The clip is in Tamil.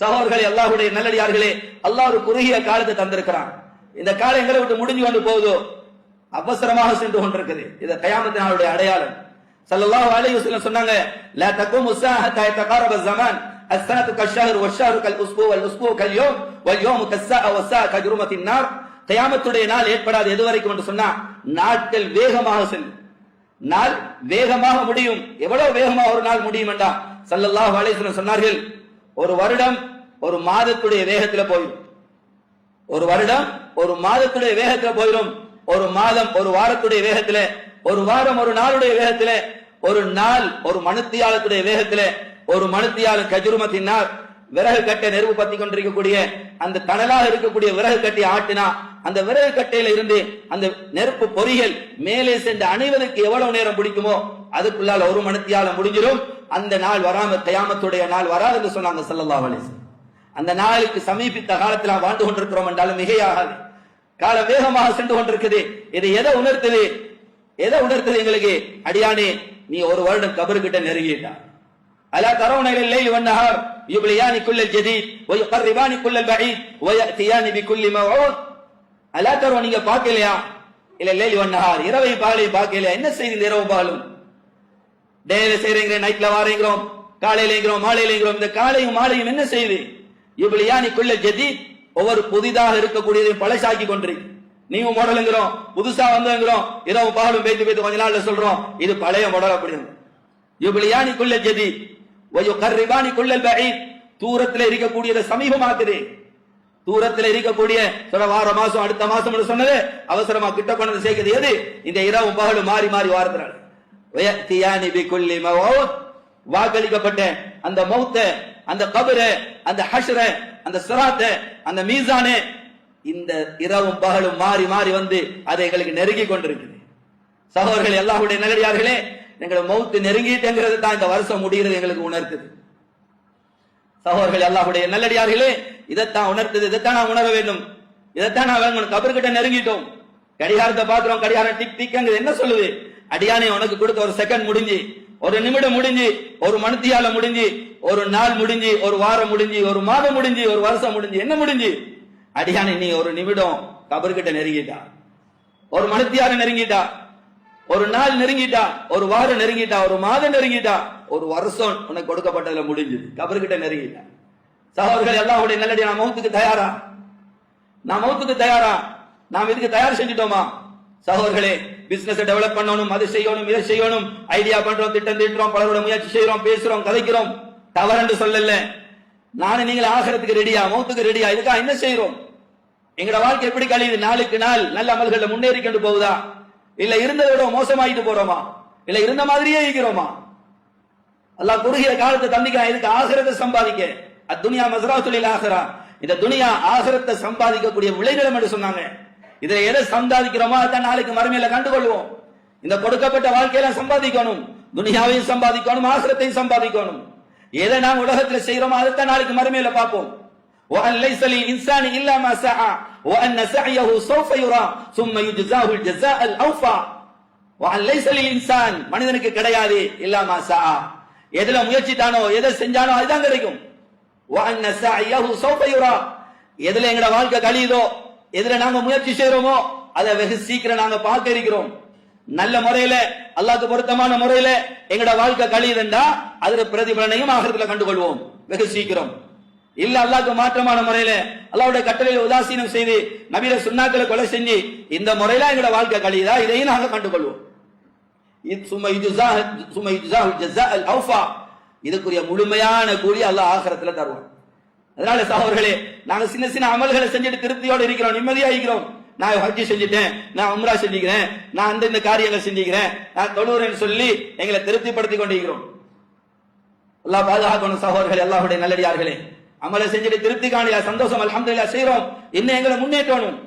சகோதரர்களே அல்லாஹ்வுடைய நல்லடியார்களே அல்லாஹ் ஒரு குறுகிய காலத்தை தந்திருக்கிறான் இந்த காலம் எங்களை விட்டு முடிஞ்சு கொண்டு போகுதோ அவசரமாக சென்று கொண்டிருக்குது இது கயாமத்து நாளுடைய அடையாளம் ஸல்லல்லாஹு அலைஹி வஸல்லம் சொன்னாங்க லா தகுமு ஸாஹத்தா யதகாரப ஸமான் السنة كالشهر والشهر كالأسبوع والأسبوع كاليوم واليوم كالساعة والساعة كجرمة النار கயாமத்துடைய நாள் ஏற்படாது எது வரைக்கும் என்று சொன்னா நாட்கள் வேகமாக செல்லும் நாள் வேகமாக முடியும் எவ்வளவு வேகமா ஒரு நாள் முடியும் என்றா சல்லல்லாஹு அலைஹி வஸல்லம் சொன்னார்கள் ஒரு வருடம் ஒரு மாதத்துடைய வேகத்துல போயிடும் ஒரு வருடம் ஒரு மாதத்துடைய வேகத்துல போயிடும் ஒரு மாதம் ஒரு வாரத்துடைய வேகத்துல ஒரு வாரம் ஒரு நாளுடைய வேகத்துல ஒரு நாள் ஒரு மனுத்தியாளத்துடைய வேகத்துல ஒரு மனுத்தியாலும் கஜுருமத்தினால் விறகு கட்டை நெருப்பு பத்தி கொண்டிருக்கக்கூடிய அந்த தணலாக இருக்கக்கூடிய விறகு கட்டை ஆட்டினா அந்த விறகு கட்டையில இருந்து அந்த நெருப்பு பொறிகள் மேலே சென்று அணிவதற்கு எவ்வளவு நேரம் பிடிக்குமோ அதுக்குள்ளால ஒரு மனுத்தியால முடிஞ்சிடும் அந்த நாள் வராம கயாமத்துடைய நாள் வராதுன்னு சொன்னாங்க ஸல்லல்லாஹு அலைஹி அந்த நாளுக்கு சமீபித்த காலத்தில் நாம் வாழ்ந்து கொண்டிருக்கிறோம் என்றாலும் மிகையாகாது. காலம் வேகமாக சென்று கொண்டிருக்குது. இது எதை உணர்த்தது? எதை உணர்த்துது எங்களுக்கு? அடியானே நீ ஒரு வருடம் கபருக்கிட்ட நெருங்கிட்டா? அலா தரவுன இல்லைல் ஜெதி யுப்லியானி குல்லல் ஜதீத் வயுகர்ரிபானி குல்லல் பஈத் வயத்தியானி பிகுல்லி மவ்ஊத். அலா தரவு நீங்க பார்க்கலையா? இல்ல லேலி வன்னஹார் இரவை பகலை பார்க்கலையா? என்ன செய்தி இரவு பகலும்? டேல செய்றீங்க நைட்ல வாரீங்கிறோம் காலையிலங்கிறோம் மாலையிலங்கிறோம் இந்த காலையும் மாலையும் என்ன செய்யுது இப்ளியானி நீக்குள்ள ஜதீத் ஒவ்வொரு புதிதாக இருக்கக்கூடியதையும் பழசாக்கி கொண்டிருக்கு நீங்க மாடலுங்கிறோம் புதுசா வந்தோங்கிறோம் இரவு பகலும் பேத்து பேத்து கொஞ்ச நாள்ல சொல்றோம் இது பழைய மாடல் அப்படின்னு இப்ளியானி குல்ல ஜதீத் வயு கர்ரிபானி குல்லல் பஈத் தூரத்துல இருக்கக்கூடியதை சமீபமாக்குது. தூரத்துல இருக்கக்கூடிய சொல்ல வார மாசம் அடுத்த மாசம் சொன்னது அவசரமா கிட்ட கொண்டு வந்து சேர்க்கிறது எது? இந்த இரவு பகலும் மாறி மாறி வாரத்தினால. வாக்களிக்கப்பட்ட அந்த மௌத்த அந்த கபர அந்த ஹஷர அந்த சிராத்த அந்த மீசானே இந்த இரவும் பகலும் மாறி மாறி வந்து அதை எங்களுக்கு நெருங்கி கொண்டிருக்குது. சகோதரர்கள் எல்லாருடைய நல்லடியார்களே எங்களை மௌத்து நெருங்கிட்டுங்கிறது தான் இந்த வருஷம் முடிகிறது எங்களுக்கு உணர்த்துது சகோதரர்கள் எல்லாருடைய நல்லடியார்களே இதைத்தான் உணர்த்தது இதைத்தான் நான் உணர வேண்டும். இதைத்தான் நான் வேணும் கபர்கிட்ட நெருங்கிட்டோம். கடிகாரத்தை பாக்குறோம் கடிகாரம் டிக் டிக்ங்கிறது என்ன சொல்லுது? அடியானே உனக்கு கொடுத்த ஒரு செகண்ட் முடிஞ்சு ஒரு நிமிடம் முடிஞ்சு ஒரு மனத்தியால முடிஞ்சு ஒரு நாள் முடிஞ்சு ஒரு வாரம் முடிஞ்சு ஒரு மாதம் முடிஞ்சு ஒரு வருஷம் முடிஞ்சு என்ன முடிஞ்சு? அடியானே நீ ஒரு நிமிடம் கபர்கிட்ட நெருங்கிட்டா. ஒரு மனத்தியால நெருங்கிட்டா. ஒரு நாள் நெருங்கிட்டா. ஒரு வாரம் நெருங்கிட்டா. ஒரு மாதம் நெருங்கிட்டா. ஒரு வருஷம் உனக்கு கொடுக்கப்பட்டதுல முடிஞ்சது. கபர்கிட்ட நெருங்கிட்டா. சகோதரர்கள் எல்லாருடைய நல்லடி நான் மௌத்துக்கு தயாரா? நான் மௌத்துக்கு தயாரா? நாம் இதுக்கு தயார் செஞ்சுட்டோமா? சகோதரர்களே பிசினஸ் டெவலப் பண்ணணும் அது செய்யணும் இதை செய்யணும் ஐடியா பண்றோம் திட்டம் திட்டுறோம் பலரோட முயற்சி செய்யறோம் பேசுறோம் கதைக்கிறோம். என்று சொல்லல. நானும் நீங்கள் ஆகிறதுக்கு ரெடியா மௌத்துக்கு ரெடியா இதுக்கா என்ன செய்யறோம் எங்களோட வாழ்க்கை எப்படி கழியுது? நாளுக்கு நாள் நல்ல அமல்கள்ல முன்னேறி கொண்டு போகுதா? இல்ல இருந்ததை விட மோசமாயிட்டு போறோமா? இல்ல இருந்த மாதிரியே இருக்கிறோமா? அல்லாஹ் குறுகிய காலத்தை தந்திக்கிறான் இதுக்கு ஆகிறத சம்பாதிக்க. அத்துனியா மசராத்துலில் ஆகிறா இந்த துனியா ஆகிரத்தை சம்பாதிக்கக்கூடிய விளைநிலம் என்று சொன்னாங்க. இதுல எதை சம்பாதிக்கிறோமோ அதான் நாளைக்கு மறுமையில கண்டுகொள்வோம் இந்த கொடுக்கப்பட்ட வாழ்க்கையில சம்பாதிக்கணும் துனியாவையும் சம்பாதிக்கணும் ஆசிரத்தையும் சம்பாதிக்கணும் எதை நாம் உலகத்துல செய்யறோமோ அதைத்தான் நாளைக்கு மறுமையில பார்ப்போம் وأن ليس للإنسان إلا ما سعى وأن سعيه سوف يرى ثم يجزاه الجزاء الأوفى وأن ليس للإنسان மனிதனுக்கு கிடையாது إلا ما سعى எதுல முயற்சித்தானோ எதை செஞ்சானோ அதுதான் கிடைக்கும் وأن سعيه سوف يرى எதுல எங்கட வாழ்க்கை கழியுதோ எதுல நாங்க முயற்சி செய்யறோமோ அதை வெகு சீக்கிரம் நாங்க பார்க்க இருக்கிறோம் நல்ல முறையில அல்லாக்கு பொருத்தமான முறையில எங்கட வாழ்க்கை கழியுதுண்டா அதுல பிரதிபலனையும் ஆகிறதுல கண்டுகொள்வோம். வெகு சீக்கிரம். இல்ல அல்லாக்கு மாற்றமான முறையில அல்லாவுடைய கட்டளையில உதாசீனம் செய்து நவீன சுண்ணாக்களை கொலை செஞ்சு இந்த முறையில எங்களோட வாழ்க்கை கழியுதா இதையும் நாங்க கண்டுகொள்வோம். இது சும்மா சும்மா இதுக்குரிய முழுமையான கூலி அல்லாஹ் ஆகிரத்துல தருவோம் அதனால சகோதரர்களே நாங்க சின்ன சின்ன அமல்களை செஞ்சுட்டு திருப்தியோடு இருக்கிறோம் நிம்மதியா இருக்கிறோம் நான் ஹஜ்ஜி செஞ்சுட்டேன் நான் உம்ரா செஞ்சுக்கிறேன் நான் அந்த இந்த காரியங்களை செஞ்சுக்கிறேன் நான் தொழுகிறேன்னு சொல்லி எங்களை திருப்திப்படுத்தி கொண்டிருக்கிறோம். எல்லா பாதுகாக்கணும் சகோதரர்கள் எல்லாருடைய நல்லடியார்களே. அமலை செஞ்சுட்டு திருப்தி காணியா சந்தோஷம் அல்ஹம்துலில்லாஹ் செய்யறோம் இன்னும் எங்களை முன்னேற்றணும்.